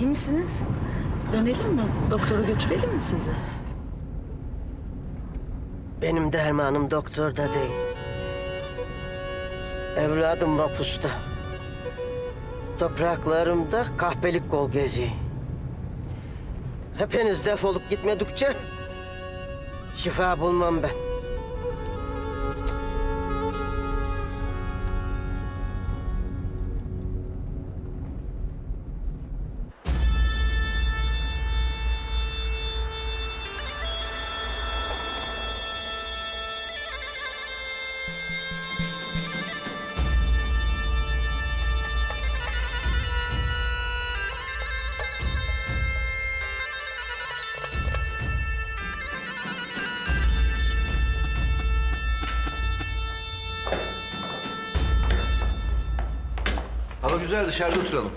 misiniz? Dönelim mi? Doktora götürelim mi sizi? Benim dermanım doktorda değil. Evladım mapusta. Topraklarımda kahpelik kol geziyor. Hepiniz defolup gitmedikçe şifa bulmam ben. Güzel dışarıda oturalım.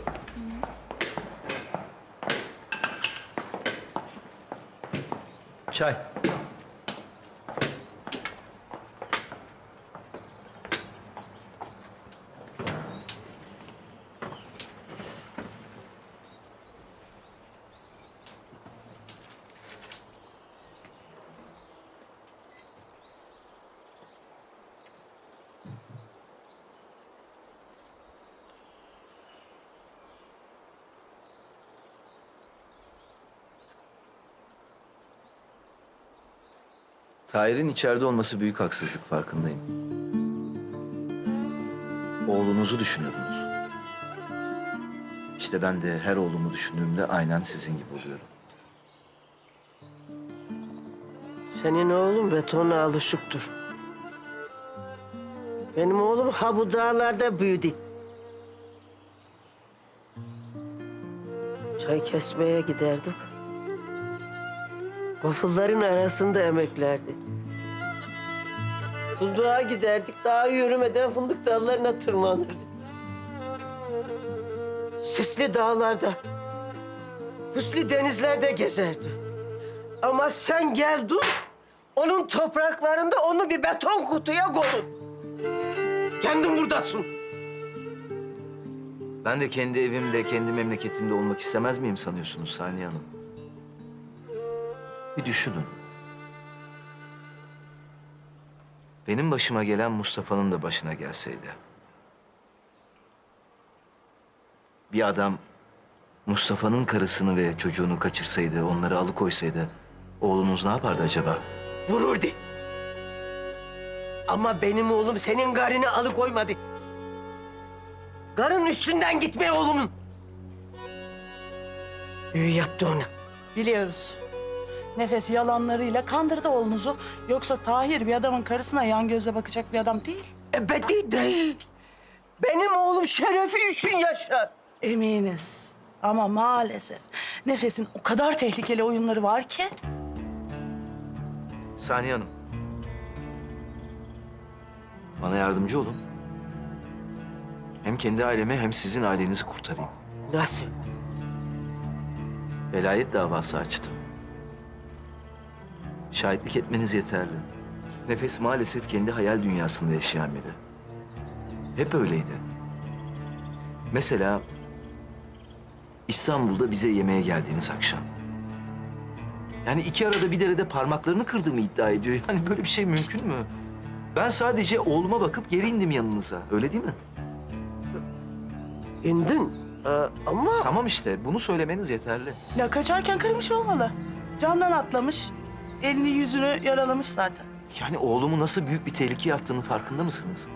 Çay. Tahir'in içeride olması büyük haksızlık farkındayım. Oğlunuzu düşünüyordunuz. İşte ben de her oğlumu düşündüğümde aynen sizin gibi oluyorum. Senin oğlun betona alışıktır. Benim oğlum ha bu dağlarda büyüdü. Çay kesmeye giderdik. Gofulların arasında emeklerdi. Fındığa giderdik, daha yürümeden fındık dallarına tırmanırdı. Sisli dağlarda, puslu denizlerde gezerdi. Ama sen geldin, onun topraklarında onu bir beton kutuya koydun. Kendin buradasın. Ben de kendi evimde, kendi memleketimde olmak istemez miyim sanıyorsunuz Saniye Hanım? Bir düşünün. Benim başıma gelen Mustafa'nın da başına gelseydi. Bir adam Mustafa'nın karısını ve çocuğunu kaçırsaydı, onları alıkoysaydı... ...oğlunuz ne yapardı acaba? Vururdu. Ama benim oğlum senin garını alıkoymadı. Garın üstünden gitme oğlumun. Büyü yaptı ona. Biliyoruz. Nefes yalanlarıyla kandırdı oğlunuzu. Yoksa Tahir bir adamın karısına yan gözle bakacak bir adam değil. Ebedi değil. Benim oğlum şerefi için yaşar. Eminiz. Ama maalesef Nefes'in o kadar tehlikeli oyunları var ki... Saniye Hanım. Bana yardımcı olun. Hem kendi ailemi hem sizin ailenizi kurtarayım. Nasıl? Velayet davası açtım. Şahitlik etmeniz yeterli. Nefes maalesef kendi hayal dünyasında yaşayan biri. Hep öyleydi. Mesela İstanbul'da bize yemeğe geldiğiniz akşam. Yani iki arada bir derede parmaklarını kırdığımı iddia ediyor. Yani böyle bir şey mümkün mü? Ben sadece oğluma bakıp geri indim yanınıza. Öyle değil mi? İndin. Ee, ama Tamam işte. Bunu söylemeniz yeterli. Ya kaçarken kırmış olmalı. Camdan atlamış. Elini yüzünü yaralamış zaten. Yani oğlumu nasıl büyük bir tehlikeye attığının farkında mısınız?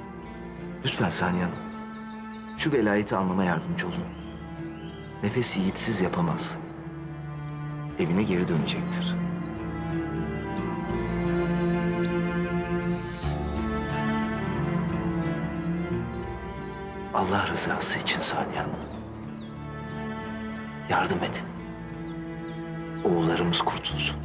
Lütfen Saniye Hanım. Şu velayeti almama yardımcı olun. Nefes yiğitsiz yapamaz. Evine geri dönecektir. Allah rızası için Saniye Hanım. Yardım edin. Oğullarımız kurtulsun.